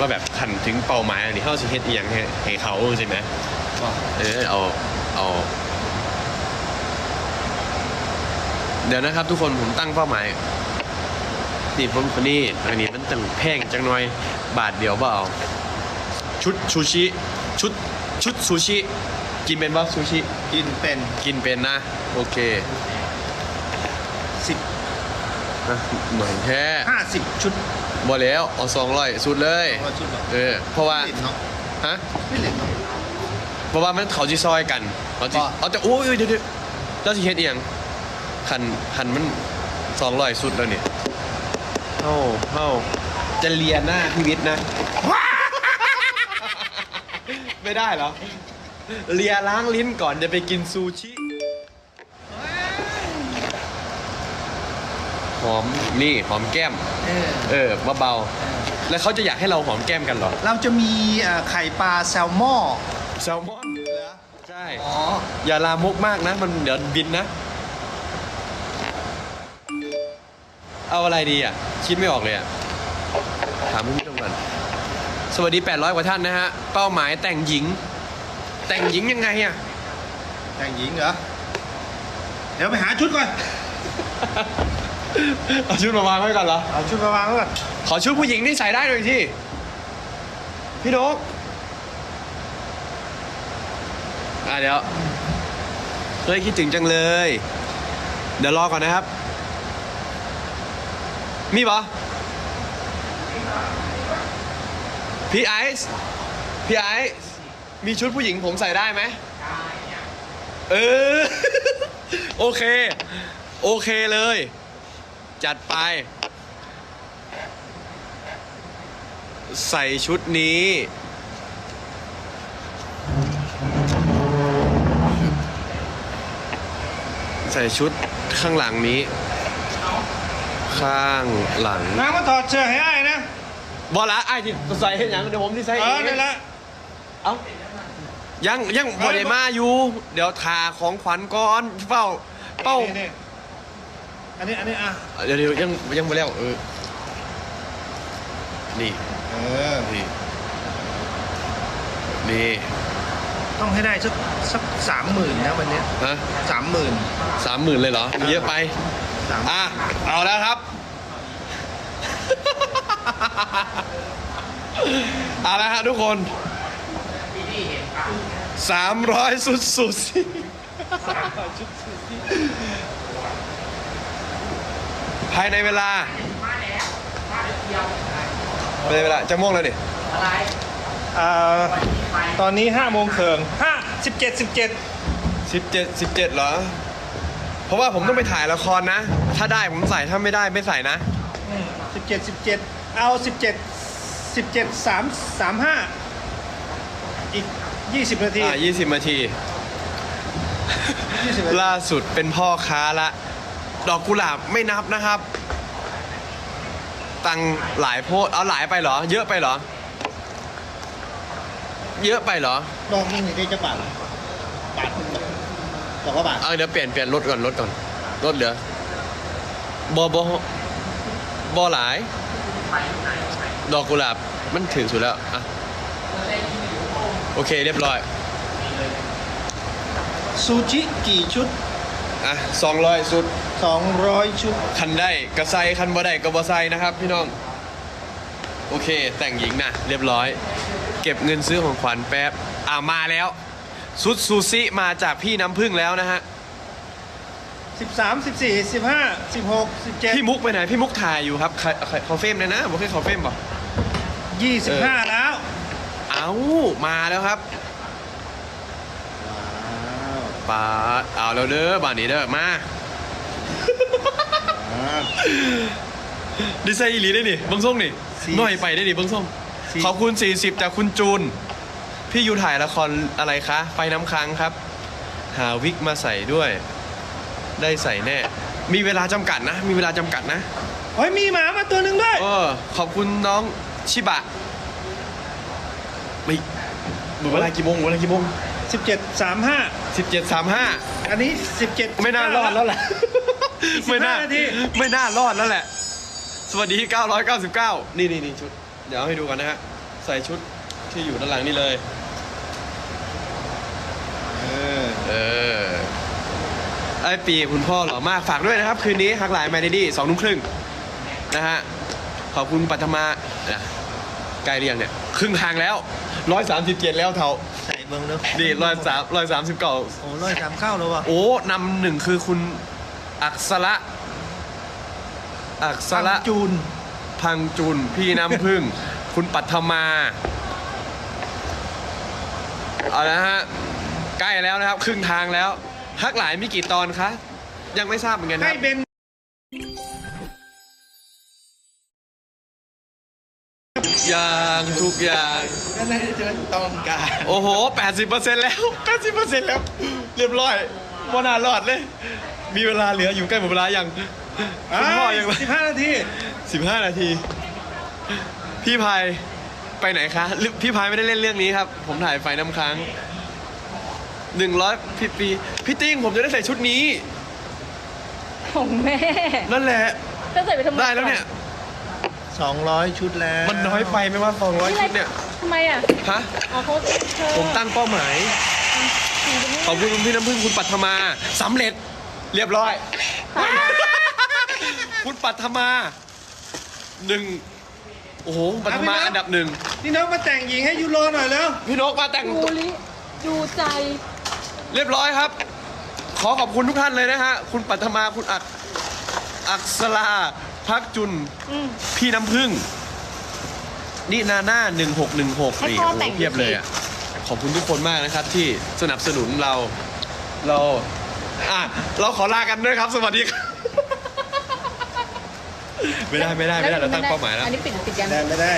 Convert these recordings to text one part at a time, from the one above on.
ว่าแบบขันถึงเป้าหมายอันนี้เขาสิเฮ็ดอีหยังให้ให้เขาใช่ไหมเออเอาเอาเดี๋ยวนะครับ ทุกคนผมตั้งเป้าหมายนี่ผมคนนี้อันนี้มันตั้งแพงจังหน่อยบาทเดียวเปล่าชุดซูชิชุดชุดซูชิกินเป็นป่ะซูชิกินเป็นกินเป็นนะ โอเคสิบ นะเหมือนแท้ห้าสิบชุดบ่แล้วเอาสองร้อยสุดเลย ว่าชุดแบบเออ เพราะว่าไม่เหล็กเนาะฮะไม่เหล็กเนาะ เพราะว่ามันเขาจีซอยกันเขาจีว่าเอาแต่โอ้ยเดี๋ยวเดี๋ยวเจ้าสิเฮ็ดเอียงคันคันมันสองร้อยสุดแล้วเนี่ยเฮ้าเฮ้าจะเลียหน้าพี่วิทย์นะ ไม่ได้เหรอ เลียล้างลิ้นก่อนจะไปกินซูชิ หอมนี่หอมแก้ม เออเออเบาๆแล้วเขาจะอยากให้เราหอมแก้มกันเหรอเราจะมีเอ่อไข่ปลาแซลมอนแซลมอนใช่อ๋ออย่าลามกมากนะ มันเดี๋ยวบินนะ เอาอะไรดีอะ คิดไม่ออกเลยอะ ถามพี่ผู้ชมก่อนสวัสดี 800 กว่าท่านนะฮะ เป้าหมายแต่งหญิง แต่งหญิงยังไงอะ แต่งหญิงเหรอ เดี๋ยวไปหาชุดก่อน เอาชุดมาวางไว้ก่อนเหรอ เอาชุดมาวางไว้ก่อน ขอชุดผู้หญิงที่ใส่ได้หน่อยที่พี่นกอะเดี๋ยวเฮ้ยคิดถึงจังเลย เดี๋ยวรอก่อนนะครับ มีปะพี่ไอซ์พี่ไอซ์มีชุดผู้หญิงผมใส่ได้ไหมเออ โอเค โอเคเลย จัดไป ใส่ชุดนี้ ใส่ชุดข้างหลังนี้ ข้างหลังนางมาถอดเสื้อให้ไอ้ายนะ บอละไอ้ที่ใส่เห็นยังเดี๋ยวผมที่ใส่เอเอองนี่นแหละเอ้ายังยังบอดมาอยู่ เดี๋ยวทาของขวัญก่อนเป้าเป้า นี่ อันนี้อันนี้อะเดี๋ยวเดี๋ยวยังยังไม่แล้วเออนี่เออนี่นี่ต้องให้ได้สักสักสามหมื่นนะวันเนี้ยฮะสามหมื่นสามหมื่นเลยเหรอเยอะไปสามอะเอาแล้วครับ เอาแล้วฮะทุกคนสามร้อยสุดสุดสิ ภายในเวลาภายในเวลาจะม่วงแล้วดิอ่าตอนนี้ห้าโมงเคิงห้าสิบเจ็ดสิบเจ็ดสิบเจ็ดสิบเจ็ดเหรอ เพราะว่าผมต้องไปถ่ายละครนะ ถ้าได้ผมใส่ถ้าไม่ได้ไม่ใส่นะสิบเจ็ดสิบเจ็ดเอาสิบเจ็ดสิบเจ็ดสามสามห้าอีกยี่สิบนาทีอ่ายี่สิบนาทียี่สิบนาทีล่าสุดเป็นพ่อค้าละ ดอกกุหลาบไม่นับนะครับ ตังค์หลายโพดเอาหลายไปเหรอ เยอะไปเหรอ เยอะไปเหรอดอกนี่ได้จะบาทบาทหนึ่งดอกว่าบาทเอาเดี๋ยวเปลี่ยนเปลี่ยนลดก่อนลดก่อนลดเหลือบอบอบอหลาย ดอกกุหลาบมันถึงสุดแล้วอะโอเคเรียบร้อยซูชิกี่ชุด อะสองร้อยสุด สองร้อยชุด คันได้กระไซคันบ่ได้กระบอไซนะครับ พี่น้อง โอเค แต่งหญิงนะเรียบร้อย เก็บเงินซื้อของขวัญแป๊บ อ่ามาแล้วซุดซูซิมาจากพี่น้ำพึ่งแล้วนะฮะสิบสามสิบสี่สิบห้าสิบหกสิบเจ็ดพี่มุกไปไหน พี่มุกถ่ายอยู่ครับใครใครเขาเฟรมเลยนะบอกให้เขาเฟรมป่ะยี่สิบห้าแล้ว เอ้ามาแล้วครับปาดเอาแล้วเด้อบ้านนี้เด้อมา ดิไซน์อีหลีได้ดิเบิ้งส่งนี่หน่อยไปได้ดิเบิ้งส่งขอบคุณ 40 จากคุณจูน พี่ยูถ่ายละครอะไรคะ ไฟน้ำค้างครับ หาวิกมาใส่ด้วย ได้ใส่แน่ มีเวลาจำกัดนะ มีเวลาจำกัดนะ เฮ้ยมีหมามาตัวหนึ่งด้วย เออ ขอบคุณน้องชิบะไม่หมดเวลากี่โมงหมดเวลากี่โมงสิบเจ็ดสามห้าสิบเจ็ดสามห้าอันนี้สิบเจ็ดไม่น่ารอดแล้วแหละอีก ไม่น่า15นาที ไม่น่ารอดแล้วแหละ สวัสดี 999 นี่นี่นี่ชุด เดี๋ยวให้ดูกันนะฮะ ใส่ชุดที่อยู่ด้านหลังนี่เลย เออ เออ ไอปีคุณพ่อหล่อมาก ฝากด้วยนะครับ คืนนี้ฮักหลายแมนดี้สองทุ่มครึ่งนะฮะ ขอบคุณปัทมาอะใกล้เรียงเนี่ย ครึ่งทางแล้วร้อยสามสิบเจ็ดแล้วเท่าใส่เบิ้งเนาะดีร้อยสามร้อยสามสิบเก้า โอ้ร้อยสามเข้าแล้ววะโอ้นำหนึ่งคือคุณ อักษระอักษระจูน พังจุนพี่น้ำพึ่ง คุณปัทมาเอาละฮะใกล้แล้วนะครับ ครึ่งทางแล้วฮักหลายมีกี่ตอนคะยังไม่ทราบเหมือนกันคให้รับเบนทุกอย่างทุกอย่างก็ได้เจอต้องการ โอ้โห 80%แล้ว 80%แล้ว เรียบร้อย ว่านารอดเลย มีเวลาเหลืออยู่ใกล้หมดเวลายังคุณพ่อยังสิบห้านาทีสิบห้านาที พี่พายไปไหนคะหรือพี่พายไม่ได้เล่นเรื่องนี้ครับ ผมถ่ายไฟน้ำค้างหนึ่งร้อยพี่ปีพี่ติ้งผมจะได้ใส่ชุดนี้ ของแม่นั่นแหละ จะใส่ไปทำไมได้แล้วเนี่ย สองร้อยชุดแล้วมันน้อยไปไหมว่าสองร้อยนี่อะไรชุดเนี่ยทำไมอะฮะ อ๋อเขาเธอผมตั้งเป้าหมาย ขอบคุณคุณพี่น้ำพึ่งคุณปัทมาสำเร็จเรียบร้อย คุณปัทมาหนึ่งโอ้โหคุณปัทมาอันดับหนึ่งนี่น้องมาแต่งหญิงให้ยูโรหน่อยแล้ว พี่นกมาแต่ง ดูตัวลิดูใจ เรียบร้อยครับ ขอขอบคุณทุกท่านเลยนะฮะ คุณปัทมาคุณอักอักษราพักจุนอืมพี่น้ำพึ่งนี่นาน่าหนึ่งหกหนึ่งหกให้นี่พ่อโอ้โหแต่งเพียบเลยอะ ขอบคุณทุกคนมากนะครับ ที่สนับสนุนเราเราอะเราขอลากันด้วยครับ สวัสดีครับไม่ได้ไม่ได้ไม่ได้เราตั้งเป้าหมายแล้วอันนี้ปิดปิดยังได้ไม่ได้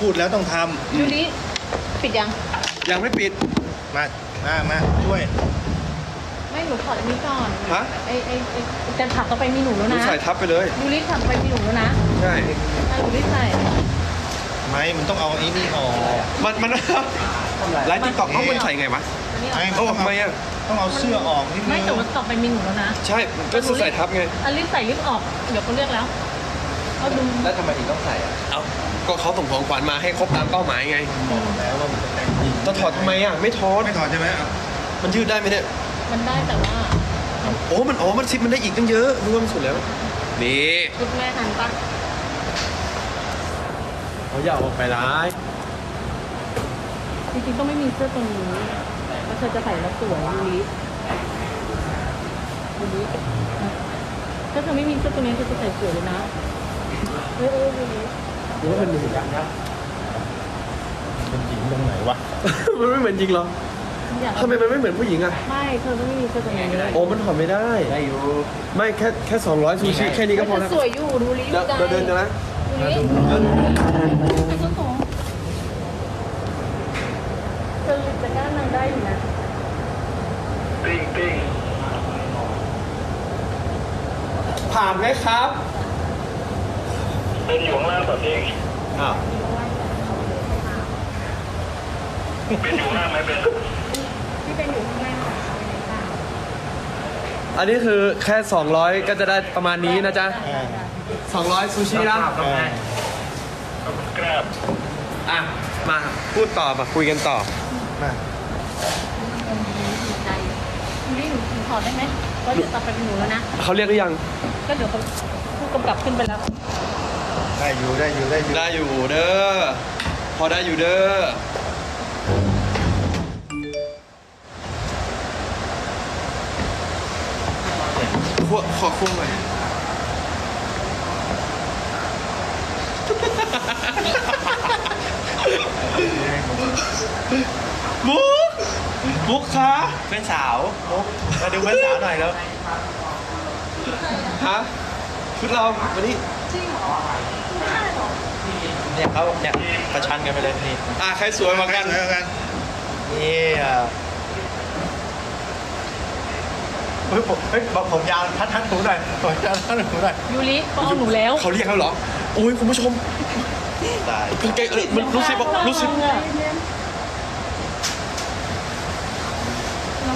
พูดแล้วต้องทดูลิปิดยัง ยังไม่ปิดำมามามาช่วย ไม่หนูถอดอันนี้ก่อนฮะ ไอไอไอจะถักต่อไปมีหนูแล้วดูนะใส่ทับไปเลยดูลิถักต่อไปมีหนูแล้วนะใช่ ถ้าดูลิใส่ ไม่มันต้องเอาไอ้นี่ออกมันมัน ไลฟ์ติ๊กต็อกเขามันใส่ไงวะอันนี้ไม่เอาโอ้ทำไมอะต้องเอาเสื้อออกนิดนึไม่งแต่ว่าต่อไปมีหนูแล้วนะใช่ก็คือใส่ทับไงอันลิใส่ลิฟต์ออก เดี๋ยวเขาเรียกแล้วเขาดูแล้วทำไมถึงต้องใส่อะเอาก็เขาส่งของขวัญมาให้ครบตามเป้าหมายไงบอกแล้วว่ามันจะแต่งหญิงจะถอดทำไมอะไม่ถอดไม่ถอดใช่ไหมเอามันยืดได้ไหมเนี่ยมันได้แต่ว่าโอ้มันอ๋อมันซิปมันได้อีกตั้งเยอะรวมสุดแล้วนี่ชุดแม่ทันปะเขาอยากออกไปร้ายจ ริงๆต้องไม่มีเสื้อตรงนี้เพราะเธอจะใส่แล้วสวยดูลิดูลิถ้าเธอไม่มีเสื้อตัวนี้เธอจะใส่สวยเลยนะเออเออดูลิหรือว่ามันเหมือนกันครับเป็นหญิงตรงไหนวะ มันไม่เหมือนจริงหรออยากทำไมมันไม่เหมือนผู้หญิงอะ ไม่เธอไม่มีเสื้อตัวนี้เลยโอ้มันถอดไม่ได้ ได้อยู่ ไม่แค่แค่200ซูชิแค่นี้ก็พอแล้วสวยอยู่ดูลิเดี๋ยวจเดี๋ยวเดินนะดูลิเป็นส้นสูงเธอจะกล้านางได้อยู่นะ ผ่านไหมครับเป็นอยู่ข้างล่างแบบนี้อ้าวเป็นอยู่ข้างล่างไหมเป็นที่เป็นอยู่ข้างล่างค่ะอันนี้คือแค่ 200 ก็จะได้ประมาณนี้นะจ๊ะอ่า200 ซูชินะอ่ากราบอะ มาพูดต่อมาคุยกันต่อ มาใจดูลิหนูถอดได้ไหม ก็เดี๋ยวต่อไปเป็นหนูแล้วนะ เขาเรียกหรือยัง ก็เดี๋ยวเขาผู้กำกับขึ้นไปแล้ว ได้อยู่ได้อยู่ได้อยู่ได้อยู่เด้อ พอได้อยู่เด้อ ขอขอคุ้งหน่อยมุก มุกคะเพื่อนสาวมุกมาดูเพื่อนสาวหน่อยแล้วฮะชุดเราวันนี้เนี่ยเขาเนี่ยประชันกันไปเลยนี่อะใครสวยกว่ากันสวยกันนี่อะเฮ้ยผมเฮ้ยบอกผมยาวทัดทัดหูหน่อยผมยาวทัดหูหน่อยยูริก็เอาหนูแล้วเขาเรียกแล้วเหรอโอ้ยคุณผู้ชมตายกางเกงเออมันรู้สึกว่ารู้สึก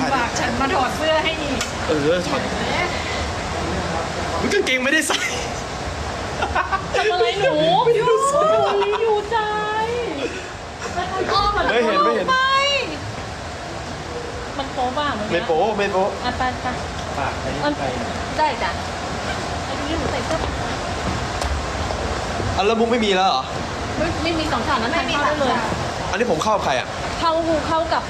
ลำบากฉันมาถอดเสื้อให้อีกเออถอดมันกางเกงไม่ได้ใส่ทำอะไรหนูอยู่อยู่ใจไม่เห็นไม่เห็นมันโป๊บ้างไหม่โป๊ไม่โป๊อะไปไปได้จ้ะอันนี้หนูใส่เสื้ออันละมุกไม่มีแล้วเหรอ ไม่ไม่มีสองฉากนั้นไม่มีเลย อันนี้ผมเข้าใครอะ เข้าหูเข้ากับ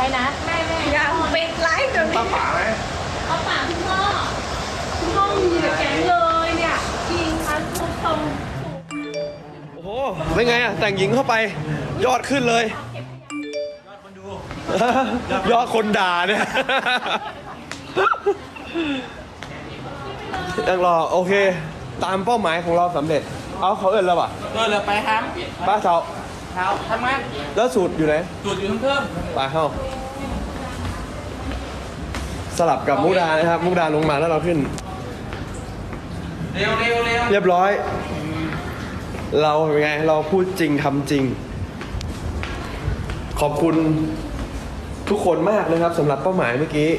ใครนะแม่แม่อย่าปิดไลฟ์เดี๋ยวนี้ป้าป๋าไหมเอาป่ากคุณพ่อคุณพ่อมีแต่แก๊งเลยเนี่ยจริงค่ะทุกคนโอ้โหเป็นไงอะแต่งหญิงเข้าไป ยอดขึ้นเลย ยอดคนด่าเนี่ย ยังรอโอเค ตามเป้าหมายของเราสำเร็จ เอาเขาเอินแล้วป่ะเออเลยไปครับ ป้าเช้า เท้าทำงานแล้วสูตรอยู่ไหนจุดอยู่ทั้งเพิ่มปลาเข้า สลับกับมุกดานะครับ มุกดาลงมาแล้วเราขึ้น เร็วเร็วเร็วเรียบร้อย เราเป็นไง เราพูดจริงทำจริง ขอบคุณทุกคนมากนะครับสำหรับเป้าหมายเมื่อกี้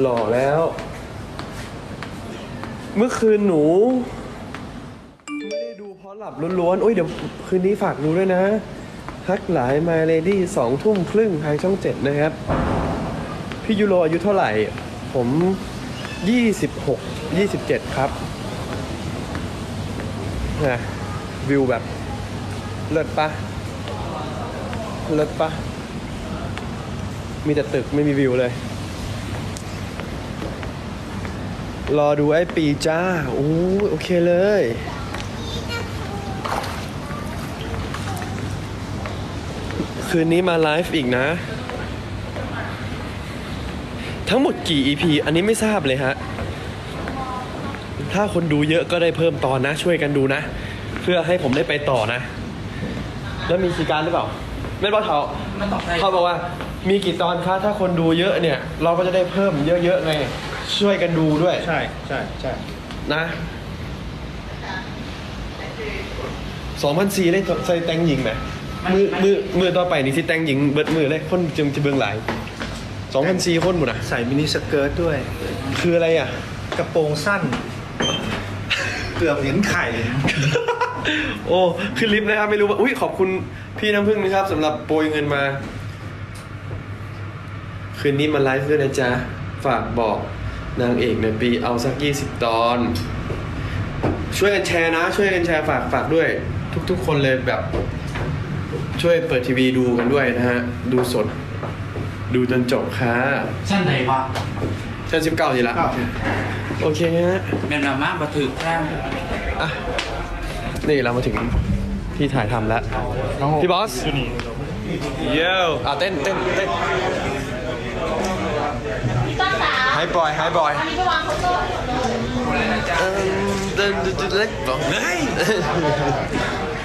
หล่อแล้ว เมื่อคืนหนู หลับล้วนๆโอ้ยเดี๋ยวคืนนี้ฝากดูด้วยนะฮักหลายมาเลดี้สองทุ่มครึ่งทางช่องเจ็ดนะครับ พี่ยูโรอายุเท่าไหร่ ผมยี่สิบหกยี่สิบเจ็ดครับนะวิวแบบเลิศปะเลิศปะมีแต่ตึกไม่มีวิวเลย รอดูไอ้ปีจ้าโอ้ยโอเคเลย คืนนี้มาไลฟ์อีกนะ ทั้งหมดกี่ EP อันนี้ไม่ทราบเลยฮะ ถ้าคนดูเยอะก็ได้เพิ่มตอนนะ ช่วยกันดูนะ เพื่อให้ผมได้ไปต่อนะ แล้วมีคีย์การดหรือเปล่า ไม่บอกเขามันตอบได้เขาบอกว่า มีกี่ตอนคะถ้าคนดูเยอะเนี่ย เราก็จะได้เพิ่มเยอะๆไงช่วยกันดูด้วยใช่ใช่ใช่นะสองพันสี่เลยใส่แต่งหญิงไหม มือมือมือต่อไปนี่สิแต่งหญิงเบิดมือเลยคนจึงจะเบิ่งหลายสองพันสี่คนหมดอะ ใส่มินิสเกิร์ตด้วย คืออะไรอะ กระโปรงสั้น เกือบเห็นไข่ โอ้ขึ้นลิฟต์นะครับ ไม่รู้ว่า อุ้ยขอบคุณพี่น้ำพึ่งนะครับสำหรับโปรยเงินมา คืนนี้มาไลฟ์ด้วยนะจ๊ะ ฝากบอกนางเอกในปีเอาสัก20ตอน ช่วยกันแชร์นะ ช่วยกันแชร์ฝากฝากด้วย ทุกๆคนเลยแบบ ช่วยเปิดทีวีดูกันด้วยนะฮะ ดูสด ดูจนจบค่ะชั้นไหนวะชั้นสิบเก้าทีละครับโอเคฮะแม่นมาบัถึกแท้อะนี่เรามาถึงที่ถ่ายทำแล้ว พี่บอส เย้อะเต้นเต้นเต้นต้นสาวไฮบอยไฮบอยอันนี้ไปวางเขาน์เตอร์ เต้นเต้นเล็กบอกเฮ้ย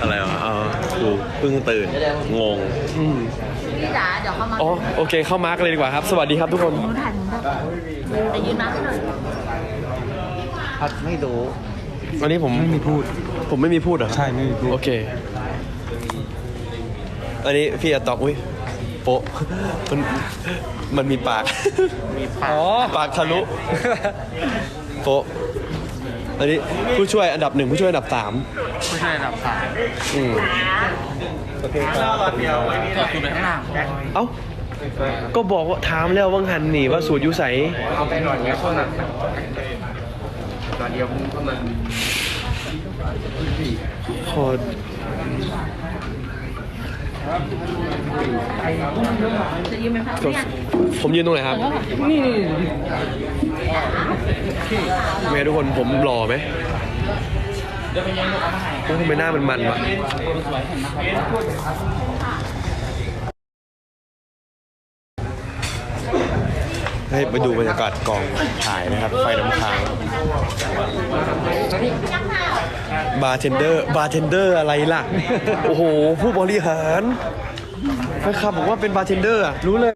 อะไรวะเออกูเพิ่งตื่น งง พี่จ๋าเดี๋ยวเข้ามาอ๋อ โอเค เข้ามาร์กเลยดีกว่าครับ สวัสดีครับทุกคน หนูถ่ายหนูแบบแต่ยืนมาให้หน่อยพัดไม่ดูวันนี้ผมไม่มีพูด ผมไม่มีพูดเหรอ ใช่ไม่มีพูด โอเค อันนี้พี่อะตอบอุ้ยโปะมันมันมีปาก มีปากอ๋อปากทะลุ โปะ อันนี้ผู้ช่วยอันดับหนึ่งผู้ช่วยอันดับสามไม่ใช่ดับสายอืมโอเคครับถอดสูตรไปข้างล่างเอ้าก็บอกว่าถามแล้วว่างหันนี่ว่าสูตรอยุใสเอาไปหน่อยเนี้ยคนละตอนเดียวก็มันขอจะยืนไหมคะเนี่ย ผมยืนตรงไหนครับ นี่แม่ทุกคนผมหล่อไหมเดี๋ยวไปยังลูกเอามาให้โอ้ทำไมหน้ามันมันวะ ให้ไปดูบรรยากาศกองถ่ายนะครับ ไฟน้ำค้างบาร์เทนเดอร์บาร์เทนเดอร์อะไรล่ะ โอ้โห ผู้บริหารแฟนคลับบอกว่าเป็นบาร์เทนเดอร์อะรู้เลย